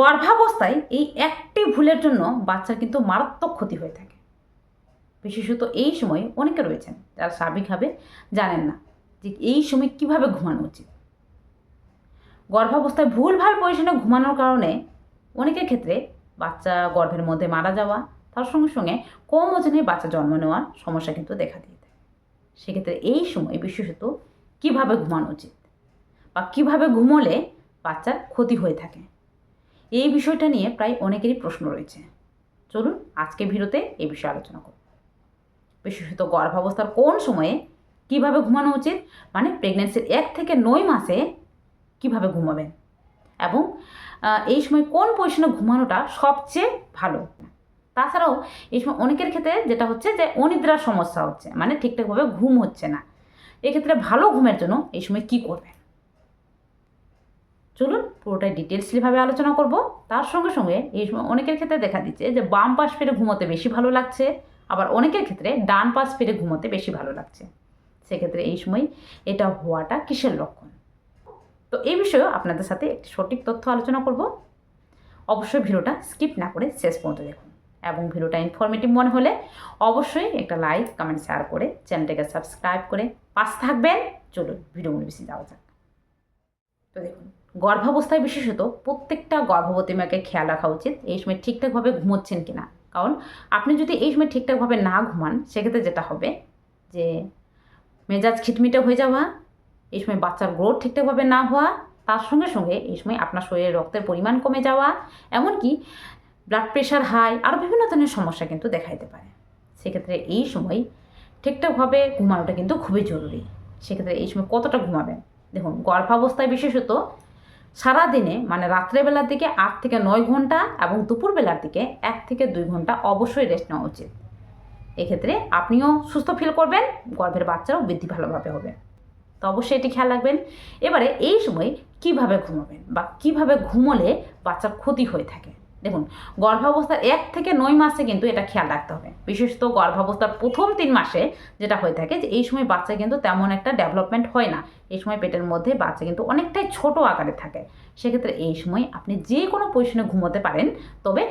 গর্ভাবস্থায় এই একটি ভুলের জন্য বাচ্চার কিন্তু মারাত্মক ক্ষতি হয়ে থাকে। বিশেষত এই সময় অনেকে রয়েছেন, যারা স্বাভাবিকভাবে জানেন না যে এই সময় কীভাবে ঘুমানো উচিত। গর্ভাবস্থায় ভুলভাল পজিশনে ঘুমানোর কারণে অনেকের ক্ষেত্রে বাচ্চা গর্ভের মধ্যে মারা যাওয়া, তার সঙ্গে সঙ্গে কম ওজনে বাচ্চা জন্ম নেওয়ার সমস্যা কিন্তু দেখা দিয়ে দেয় সেক্ষেত্রে এই সময় বিশেষত কীভাবে ঘুমানো উচিত বা কীভাবে ঘুমোলে বাচ্চার ক্ষতি হয়ে থাকে? এই বিষয়টা নিয়ে প্রায় অনেকেরই প্রশ্ন রয়েছে। চলুন আজকে ভিডিওতে এই বিষয়ে আলোচনা করব। বিশেষত গর্ভাবস্থার কোন সময়ে কীভাবে ঘুমানো উচিত মানে প্রেগনেন্সির এক থেকে নয় মাসে কীভাবে ঘুমাবেন এবং এই সময় কোন পজিশনে ঘুমানোটা সবচেয়ে ভালো? তাছাড়াও এই সময় অনেকের ক্ষেত্রে যেটা হচ্ছে যে অনিদ্রার সমস্যা হচ্ছে মানে ঠিকঠাকভাবে ঘুম হচ্ছে না। এক্ষেত্রে ভালো ঘুমের জন্য এই সময় কী করবেন? চলুন পুরোটাই ডিটেলসলিভাবে আলোচনা করব। তার সঙ্গে সঙ্গে এই সময় অনেকের ক্ষেত্রে দেখা দিচ্ছে যে, বাম পাশ ফিরে ঘুমোতে বেশি ভালো লাগছে, আবার অনেকের ক্ষেত্রে ডান পাশ ফিরে ঘুমোতে বেশি ভালো লাগছে। সেক্ষেত্রে এই সময় এটা হওয়াটা কিসের লক্ষণ? তো এই বিষয়েও আপনাদের সাথে একটি সঠিক তথ্য আলোচনা করব। অবশ্যই ভিডিওটা স্কিপ না করে শেষ পর্যন্ত দেখুন। এবং ভিডিওটা ইনফরমেটিভ মনে হলে অবশ্যই একটা লাইক কমেন্ট শেয়ার করে চ্যানেলটাকে সাবস্ক্রাইব করে পাশ থাকবেন। চলুন ভিডিওগুলো বেশি যাওয়া যাক। তো দেখুন গর্ভাবস্থায় বিশেষত প্রত্যেকটা গর্ভবতী মাকে খেয়াল রাখা উচিত। এই সময় ঠিকঠাকভাবে ঘুমোচ্ছেন কি না কারণ আপনি যদি এই সময় ঠিকঠাকভাবে না ঘুমান, সেক্ষেত্রে যেটা হবে যে মেজাজ খিটমিটে হয়ে যাওয়া, এই সময় বাচ্চার গ্রোথ ঠিকঠাকভাবে না হওয়া, তার সঙ্গে সঙ্গে এই সময় আপনার শরীরে রক্তের পরিমাণ কমে যাওয়া, এমনকি ব্লাড প্রেশার হাই আরও বিভিন্ন ধরনের সমস্যা কিন্তু দেখা দিতে পারে। সেক্ষেত্রে এই সময় ঠিকঠাকভাবে ঘুমানোটা কিন্তু খুবই জরুরি। সেক্ষেত্রে এই সময় কতটা ঘুমাবেন? দেখুন, গর্ভাবস্থায় বিশেষত সারাদিনে মানে রাত্রেবেলার দিকে আট থেকে নয় ঘণ্টা এবং দুপুরবেলার দিকে এক থেকে দুই ঘণ্টা অবশ্যই রেস্ট নেওয়া উচিত। এক্ষেত্রে আপনিও সুস্থ ফিল করবেন, গর্ভের বাচ্চারও বৃদ্ধি ভালোভাবে হবে। তো অবশ্যই এটি খেয়াল রাখবেন। এবারে এই সময় কীভাবে ঘুমাবেন বা কীভাবে ঘুমলে বাচ্চার ক্ষতি হয়ে থাকে? দেখুন, গর্ভাবস্থার এক থেকে নয় মাসে কিন্তু এটা খেয়াল রাখতে হবে। বিশেষত গর্ভাবস্থার প্রথম তিন মাসে যেটা হয়ে থাকে যে এই সময় বাচ্চা কিন্তু তেমন একটা ডেভেলপমেন্ট হয় না। এই সময় পেটের মধ্যে বাচ্চা কিন্তু অনেকটাই ছোট আকারে থাকে। সেক্ষেত্রে এই সময় আপনি যে কোনো পজিশনে ঘুমোতে পারেন, তবে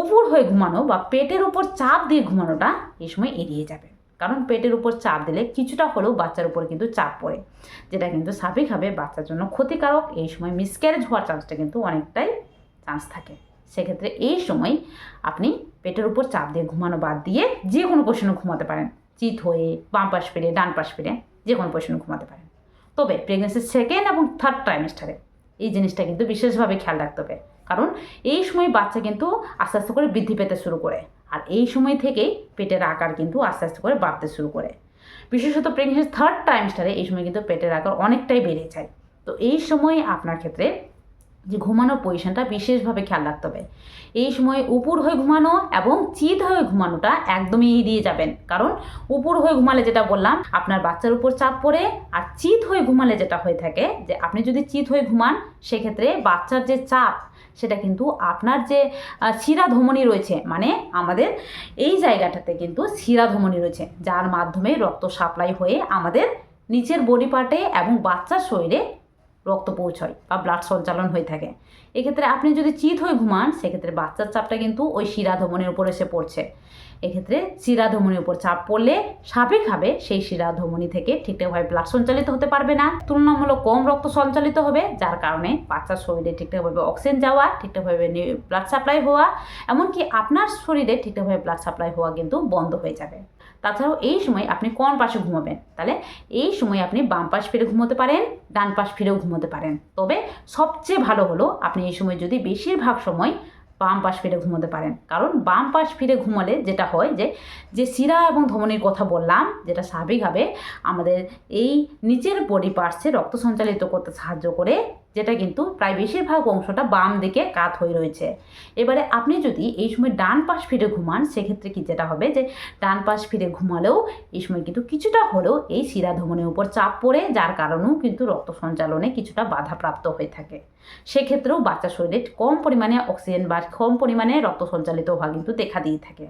উপর হয়ে ঘুমানো বা পেটের উপর চাপ দিয়ে ঘুমানোটা এই সময় এড়িয়ে যাবে কারণ পেটের উপর চাপ দিলে কিছুটা হলেও বাচ্চার উপর কিন্তু চাপ পড়ে, যেটা কিন্তু স্বাভাবিকভাবে বাচ্চার জন্য ক্ষতিকারক। এই সময় মিসক্যারেজ হওয়ার চান্সটা কিন্তু অনেকটাই চান্স থাকে। সেক্ষেত্রে এই সময় আপনি পেটের উপর চাপ দিয়ে ঘুমানো বাদ দিয়ে যে কোনো পজিশনে ঘুমাতে পারেন। চিত হয়ে, বাম পাশ ফিরে, ডান পাশ ফিরে, যে কোনো পজিশনে ঘুমাতে পারেন। তবে প্রেগনেন্সির সেকেন্ড এবং থার্ড ট্রাইমেস্টারে এই জিনিসটা কিন্তু বিশেষভাবে খেয়াল রাখতে হবে। কারণ এই সময় বাচ্চা কিন্তু আস্তে আস্তে করে বৃদ্ধি পেতে শুরু করে আর এই সময় থেকেই পেটের আকার কিন্তু আস্তে আস্তে করে বাড়তে শুরু করে। বিশেষত প্রেগনেন্সির থার্ড ট্রাইমস্টারে এই সময় কিন্তু পেটের আকার অনেকটাই বেড়ে যায়। তো এই সময় আপনার ক্ষেত্রে যে ঘুমানোর পজিশনটা বিশেষভাবে খেয়াল রাখতে হবে। এই সময় উপর হয়ে ঘুমানো এবং চিত হয়ে ঘুমানোটা একদমই এড়িয়ে যাবেন। কারণ উপর হয়ে ঘুমালে যেটা বললাম, আপনার বাচ্চার উপর চাপ পড়ে আর চিত হয়ে ঘুমালে যেটা হয়ে থাকে যে আপনি যদি চিত হয়ে ঘুমান, সেক্ষেত্রে বাচ্চার যে চাপ, সেটা কিন্তু আপনার যে শিরা ধমনী রয়েছে মানে আমাদের এই জায়গাটাতে কিন্তু শিরা ধমনী রয়েছে, যার মাধ্যমে রক্ত সাপ্লাই হয়ে আমাদের নিচের বডি পার্টে এবং বাচ্চার শরীরে রক্ত পৌঁছয় বা ব্লাড সঞ্চালন হয়ে থাকে। এক্ষেত্রে আপনি যদি চিত হয়ে ঘুমান, সেক্ষেত্রে বাচ্চার চাপটা কিন্তু ওই শিরা ধমনির উপর এসে পড়ছে। এক্ষেত্রে শিরা ধমনির উপর চাপ পড়লে স্বাভাবিকভাবে সেই শিরা ধমনি থেকে ঠিকঠাকভাবে ব্লাড সঞ্চালিত হতে পারবে না। তুলনামূলক কম রক্ত সঞ্চালিত হবে, যার কারণে বাচ্চার শরীরে ঠিকঠাকভাবে অক্সিজেন যাওয়া, ঠিকঠাকভাবে ব্লাড সাপ্লাই হওয়া, এমনকি আপনার শরীরে ঠিকঠাকভাবে ব্লাড সাপ্লাই হওয়া কিন্তু বন্ধ হয়ে যাবে। তাছাড়াও এই সময় আপনি কোন পাশে ঘুমাবেন? তাহলে এই সময় আপনি বাম পাশ ফিরে ঘুমোতে পারেন, ডান পাশ ফিরেও ঘুমোতে পারেন। তবে সবচেয়ে ভালো হলো আপনি এই সময় যদি বেশিরভাগ সময় বাম পাশ ফিরে ঘুমোতে পারেন। কারণ বাম পাশ ফিরে ঘুমালে যেটা হয় যে যে শিরা এবং ধমনির কথা বললাম, যেটা স্বাভাবিকভাবে আমাদের এই নিচের বডি পার্টসে রক্ত সঞ্চালিত করতে সাহায্য করে যেটা কিন্তু প্রায় বেশিরভাগ অংশটা বাম দিকে কাত হয়ে রয়েছে। এবারে আপনি যদি এই সময় ডান পাশ ফিরে ঘুমান, সেক্ষেত্রে কি যেটা হবে যে ডান পাশ ফিরে ঘুমালেও এই সময় কিন্তু কিছুটা হলেও এই শিরা ধমনের উপর চাপ পড়ে, যার কারণেও কিন্তু রক্ত সঞ্চালনে কিছুটা বাধাপ্রাপ্ত হয়ে থাকে। সেক্ষেত্রেও বাচ্চার শরীরে কম পরিমাণে অক্সিজেন বা কম পরিমাণে রক্ত সঞ্চালিত হওয়া কিন্তু দেখা দিয়ে থাকে।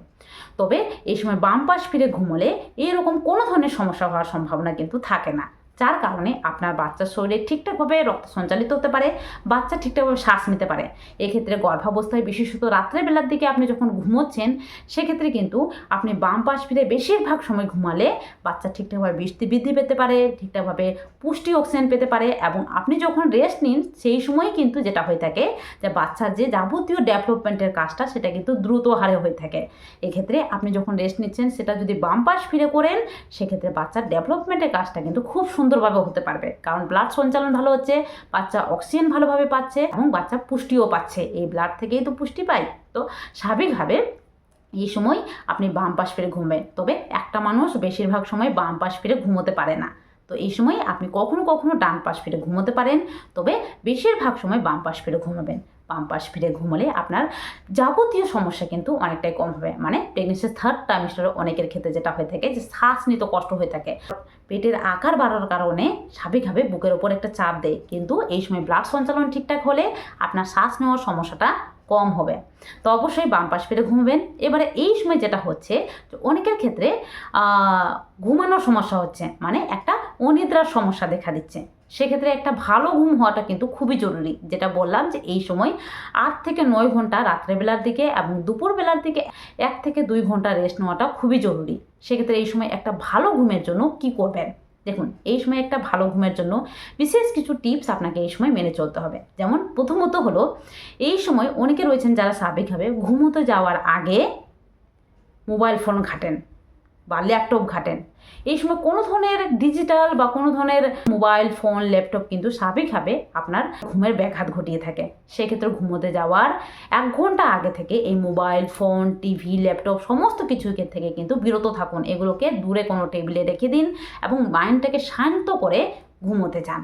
তবে এই সময় বাম পাশ ফিরে ঘুমোলে এরকম কোনো ধরনের সমস্যা হওয়ার সম্ভাবনা কিন্তু থাকে না। যার কারণে আপনার বাচ্চার শরীরে ঠিকঠাকভাবে রক্ত সঞ্চালিত হতে পারে, বাচ্চা ঠিকঠাকভাবে শ্বাস নিতে পারে। এক্ষেত্রে গর্ভাবস্থায়, বিশেষত রাত্রেবেলার দিকে আপনি যখন ঘুমোচ্ছেন, সেক্ষেত্রে কিন্তু আপনি বাম পাশ ফিরে বেশিরভাগ সময় ঘুমালে বাচ্চা ঠিকঠাকভাবে বৃষ্টি বৃদ্ধি পেতে পারে, ঠিকঠাকভাবে পুষ্টি অক্সিজেন পেতে পারে এবং আপনি যখন রেস্ট নিন, সেই সময় কিন্তু যেটা হয়ে থাকে যে বাচ্চার যে যাবতীয় ডেভেলপমেন্টের কাজটা সেটা কিন্তু দ্রুত হারে হয়ে থাকে। এক্ষেত্রে আপনি যখন রেস্ট নিচ্ছেন, সেটা যদি বাম পাশ ফিরে করেন, সেক্ষেত্রে বাচ্চার ডেভেলপমেন্টের কাজটা কিন্তু খুব সুন্দরভাবে হতে পারবে। কারণ ব্লাড সঞ্চালন ভালো হচ্ছে, বাচ্চা অক্সিজেন ভালোভাবে পাচ্ছে এবং বাচ্চা পুষ্টিও পাচ্ছে। এই ব্লাড থেকেই তো পুষ্টি পাই। তো স্বাভাবিকভাবে এই সময় আপনি বাম পাশ ফিরে ঘুমবেন। তবে একটা মানুষ বেশিরভাগ সময় বাম পাশ ফিরে ঘুমোতে পারে না। তো এই সময় আপনি কখনো কখনো ডান পাশ ফিরে ঘুমোতে পারেন। তবে বেশিরভাগ সময় বাম পাশ ফিরে ঘুমাবেন। বাম পাশ ফিরে ঘুমলে আপনার যাবতীয় সমস্যা কিন্তু অনেকটাই কম হবে। মানে প্রেগনেন্সির থার্ড ট্রাইমিস্টারে অনেকের ক্ষেত্রে যেটা হয়ে থাকে যে শ্বাস নিতে কষ্ট হয়ে থাকে। পেটের আকার বাড়ার কারণে স্বাভাবিকভাবে বুকের ওপর একটা চাপ দেয়। কিন্তু এই সময় ব্লাড সঞ্চালন ঠিকঠাক হলে আপনার শ্বাস নেওয়ার সমস্যাটা কম হবে। তো অবশ্যই বাম পাশ ফিরে ঘুমবেন। এবারে এই সময় যেটা হচ্ছে, অনেকের ক্ষেত্রে ঘুমানোর সমস্যা হচ্ছে। মানে একটা অনিদ্রার সমস্যা দেখা দিচ্ছে। সেক্ষেত্রে একটা ভালো ঘুম হওয়াটা কিন্তু খুবই জরুরি। যেটা বললাম যে এই সময় আট থেকে নয় ঘণ্টা রাত্রেবেলার দিকে এবং দুপুরবেলার দিকে এক থেকে দুই ঘণ্টা রেস্ট নেওয়াটা খুবই জরুরি। সেক্ষেত্রে এই সময় একটা ভালো ঘুমের জন্য কি করবেন? দেখুন, এই সময় একটা ভালো ঘুমের জন্য বিশেষ কিছু টিপস আপনাকে এই সময় মেনে চলতে হবে। যেমন প্রথমত হলো, এই সময় অনেকে রয়েছেন যারা স্বাভাবিকভাবে ঘুমোতে যাওয়ার আগে মোবাইল ফোন ঘাটেন। বা ল্যাপটপ ঘাটেন। এই সময় কোনো ধরনের ডিজিটাল বা কোনো ধরনের মোবাইল ফোন ল্যাপটপ কিন্তু স্বাভাবিকভাবে আপনার ঘুমের ব্যাঘাত ঘটিয়ে থাকে। সেক্ষেত্রে ঘুমোতে যাওয়ার এক ঘণ্টা আগে থেকে এই মোবাইল ফোন টিভি ল্যাপটপ সমস্ত কিছু থেকে কিন্তু বিরত থাকুন। এগুলোকে দূরে কোনো টেবিলে রেখে দিন এবং মাইন্ডটাকে শান্ত করে ঘুমোতে যান।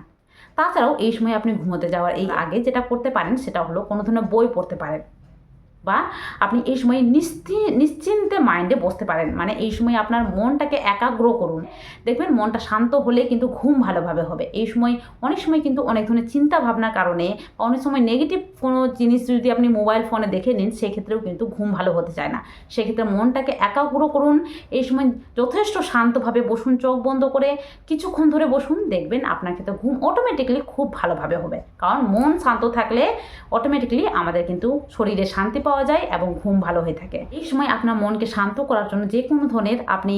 তাছাড়াও এই সময় আপনি ঘুমোতে যাওয়ার এই আগে যেটা করতে পারেন সেটা হলো কোনো ধরনের বই পড়তে পারেন। বা আপনি এই সময় নিশ্চি, নিশ্চিন্তে মাইন্ডে বসতে পারেন। মানে এই সময় আপনার মনটাকে একাগ্র করুন। দেখবেন মনটা শান্ত হলে কিন্তু ঘুম ভালোভাবে হবে। এই সময়, অনেক সময় কিন্তু অনেক ধরনের চিন্তা ভাবনার কারণে বা অনেক সময় নেগেটিভ কোনো জিনিস যদি আপনি মোবাইল ফোনে দেখে নিন, সেক্ষেত্রেও কিন্তু ঘুম ভালো হতে চায় না। সেক্ষেত্রে মনটাকে একাগ্র করুন। এই সময় যথেষ্ট শান্তভাবে বসুন, চোখ বন্ধ করে কিছুক্ষণ ধরে বসুন। দেখবেন আপনার ক্ষেত্রে ঘুম অটোমেটিক্যালি খুব ভালোভাবে হবে। কারণ মন শান্ত থাকলে অটোমেটিক্যালি আমাদের কিন্তু শরীরে শান্তি পাওয়া যায় এবং ঘুম ভালো হয়ে থাকে। এই সময় আপনার মনকে শান্ত করার জন্য যে কোনো ধরনের আপনি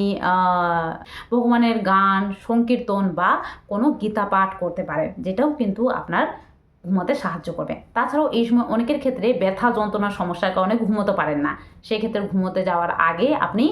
ভগবানের গান, সংকীর্তন বা কোনো গীতা পাঠ করতে পারেন, যেটাও কিন্তু আপনার ঘুমাতে সাহায্য করবে। তাছাড়াও এই সময় অনেকের ক্ষেত্রে ব্যথা, যন্ত্রণার সমস্যার কারণে ঘুমোতে পারেন না। সেক্ষেত্রে ঘুমোতে যাওয়ার আগে আপনি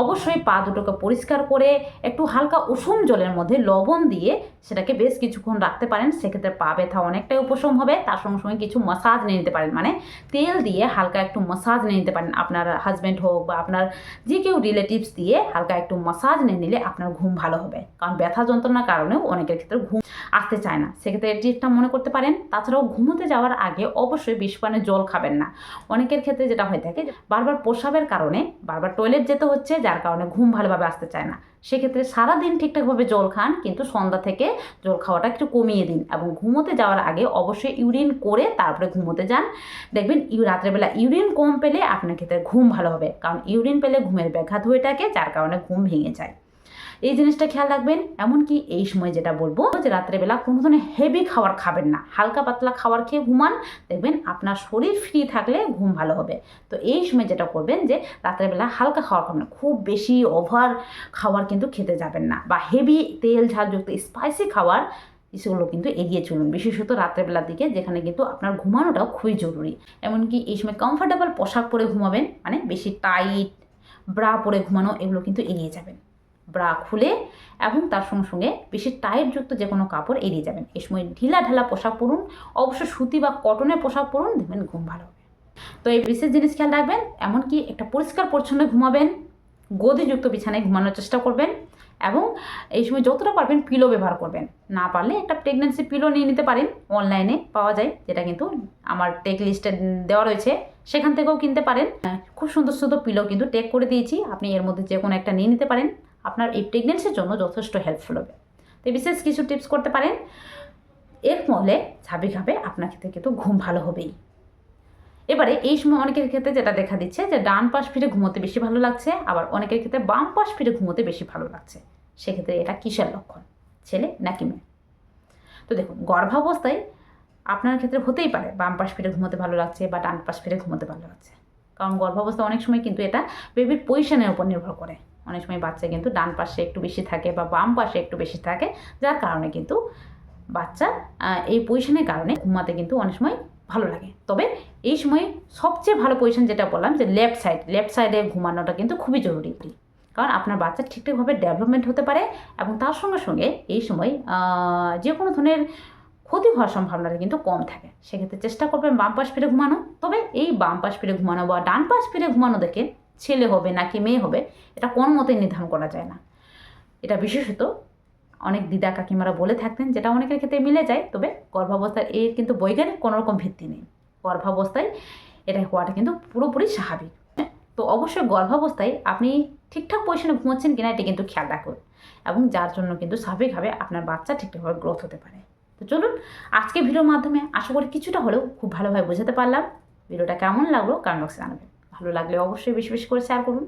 অবশ্যই পা দুটোকে পরিষ্কার করে একটু হালকা উষুম জলের মধ্যে লবণ দিয়ে সেটাকে বেশ কিছুক্ষণ রাখতে পারেন। সেক্ষেত্রে পা ব্যথা অনেকটাই উপশম হবে। তার সঙ্গে সঙ্গে কিছু মাসাজ নিয়ে নিতে পারেন। মানে তেল দিয়ে হালকা একটু মাসাজ নিয়ে নিতে পারেন। আপনার হাজব্যান্ড হোক বা আপনার যে কেউ রিলেটিভস দিয়ে হালকা একটু মাসাজ নিয়ে নিলে আপনার ঘুম ভালো হবে। কারণ ব্যথা, যন্ত্রণার কারণেও অনেকের ক্ষেত্রে ঘুম আসতে চায় না। সেক্ষেত্রে এই টিপসটা মনে করতে পারেন। তাছাড়াও ঘুমোতে যাওয়ার আগে অবশ্যই বিষ পানে জল খাবেন না। অনেকের ক্ষেত্রে যেটা হয়ে থাকে বারবার প্রসাবের কারণে বারবার টয়লেট যেতে হচ্ছে, যার কারণে ঘুম ভালোভাবে আসতে চায় না। সেক্ষেত্রে সারাদিন ঠিকঠাকভাবে জল খান, কিন্তু সন্ধ্যা থেকে জল খাওয়াটা একটু কমিয়ে দিন এবং ঘুমোতে যাওয়ার আগে অবশ্যই ইউরিন করে তারপরে ঘুমোতে যান। দেখবেন রাত্রেবেলা ইউরিন কম পেলে আপনার ক্ষেত্রে ঘুম ভালো হবে, কারণ ইউরিন পেলে ঘুমের ব্যাঘাত হয়ে থাকে, যার কারণে ঘুম ভেঙে যায়। এই জিনিসটা খেয়াল রাখবেন, এমনকি এই সময় যেটা বলব যে রাত্রেবেলা কোনো ধরনের হেভি খাবার খাবেন না। হালকা পাতলা খাবার খেয়ে ঘুমান, দেখবেন আপনার শরীর ফ্রি থাকলে ঘুম ভালো হবে। তো এই সময় যেটা করবেন যে রাত্রেবেলা হালকা খাবার খাবেন খুব বেশি ওভার খাবার কিন্তু খেতে যাবেন না। বা হেভি তেল ঝালযুক্ত স্পাইসি খাবার সেগুলো কিন্তু এগিয়ে চলুন। বিশেষত রাত্রেবেলার দিকে যেখানে কিন্তু আপনার ঘুমানোটাও খুবই জরুরি। এমনকি এই সময় কমফোর্টেবল পোশাক পরে ঘুমাবেন মানে বেশি টাইট ব্রা পরে ঘুমানো, এগুলো কিন্তু এড়িয়ে যাবেন। ব্রা খুলে এবং তার সঙ্গে সঙ্গে বেশি টাইটযুক্ত যে কোনো কাপড় এড়িয়ে যাবেন। এই সময় ঢিলা ঢালা পোশাক পরুন, অবশ্য সুতি বা কটনের পোশাক পরুন, দেখবেন ঘুম ভালো হবে। তো এই বিশেষ জিনিস খেয়াল রাখবেন, এমনকি একটা পরিষ্কার পরিচ্ছন্ন ঘুমাবেন, গদিযুক্ত বিছানায় ঘুমানোর চেষ্টা করবেন এবং এই সময় যতটা পারবেন পিলো ব্যবহার করবেন। না পারলে একটা প্রেগনেন্সি পিলো নিয়ে নিতে পারেন অনলাইনে পাওয়া যায়, যেটা কিন্তু আমার টেক লিস্টে দেওয়া রয়েছে, সেখান থেকেও কিনতে পারেন। খুব সুন্দর সুন্দর পিলো কিন্তু টেক করে দিয়েছি, আপনি এর মধ্যে যে কোনো একটা নিয়ে নিতে পারেন। আপনার এই প্রেগনেন্সির জন্য যথেষ্ট হেল্পফুল হবে। তো বিশেষ কিছু টিপস করতে পারেন। এর ফলে স্বাভাবিকভাবে আপনার ক্ষেত্রে কিন্তু ঘুম ভালো হবেই। এবারে এই সময় অনেকের ক্ষেত্রে যেটা দেখা দিচ্ছে যে ডান পাশ ফিরে ঘুমোতে বেশি ভালো লাগছে, আবার অনেকের ক্ষেত্রে বাম পাশ ফিরে ঘুমোতে বেশি ভালো লাগছে। সেক্ষেত্রে এটা কিসের লক্ষণ? ছেলে নাকি মেয়ে? তো দেখুন, গর্ভাবস্থায় আপনার ক্ষেত্রে হতেই পারে বাম পাশ ফিরে ঘুমোতে ভালো লাগছে বা ডান পাশ ফিরে ঘুমোতে ভালো লাগছে। কারণ গর্ভাবস্থা অনেক সময় কিন্তু এটা বেবির পজিশনের উপর নির্ভর করে। অনেক সময় বাচ্চা কিন্তু ডান পাশে একটু বেশি থাকে বা বাম পাশে একটু বেশি থাকে, যার কারণে কিন্তু বাচ্চা এই পজিশনের কারণে ঘুমাতে কিন্তু অনেক সময় ভালো লাগে। তবে এই সময় সবচেয়ে ভালো পজিশন যেটা বললাম যে লেফট সাইড লেফট সাইডে ঘুমানোটা কিন্তু খুবই জরুরি। কারণ আপনার বাচ্চা ঠিকঠাকভাবে ডেভেলপমেন্ট হতে পারে এবং তার সঙ্গে সঙ্গে এই সময় যে কোনো ধরনের ক্ষতি হওয়ার সম্ভাবনাটা কিন্তু কম থাকে। সেক্ষেত্রে চেষ্টা করবেন বাম পাশ ফিরে ঘুমানো। তবে এই বাম পাশ ফিরে ঘুমানো বা ডান পাশ ফিরে ঘুমানো দেখে ছেলে হবে নাকি মেয়ে হবে, এটা কোন মতে নির্ধারণ করা যায় না। এটা বিশেষত অনেক দিদা কাকিমারা বলে থাকতেন, যেটা অনেকের ক্ষেত্রে মিলে যায়, তবে গর্ভাবস্থার এর কিন্তু বৈজ্ঞানিক কোনো রকম ভিত্তি নেই। গর্ভাবস্থায় এটা হওয়াটা কিন্তু পুরোপুরি স্বাভাবিক। তো অবশ্যই গর্ভাবস্থায় আপনি ঠিকঠাক পজিশনে ঘুমাচ্ছেন কিনা এটা কিন্তু খেয়াল রাখুন এবং যার জন্য কিন্তু স্বাভাবিকভাবে আপনার বাচ্চা ঠিকঠাকভাবে গ্রোথ হতে পারে। তো চলুন আজকে ভিডিওর মাধ্যমে আশা করি কিছুটা হলেও খুব ভালোভাবে বোঝাতে পারলাম। ভিডিওটা কেমন লাগল? কমেন্ট বক্সে জানাবেন। ভালো লাগলে অবশ্যই বেশি বেশি করে শেয়ার করুন।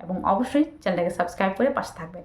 এবং অবশ্যই চ্যানেলটাকে সাবস্ক্রাইব করে পাশে থাকবেন।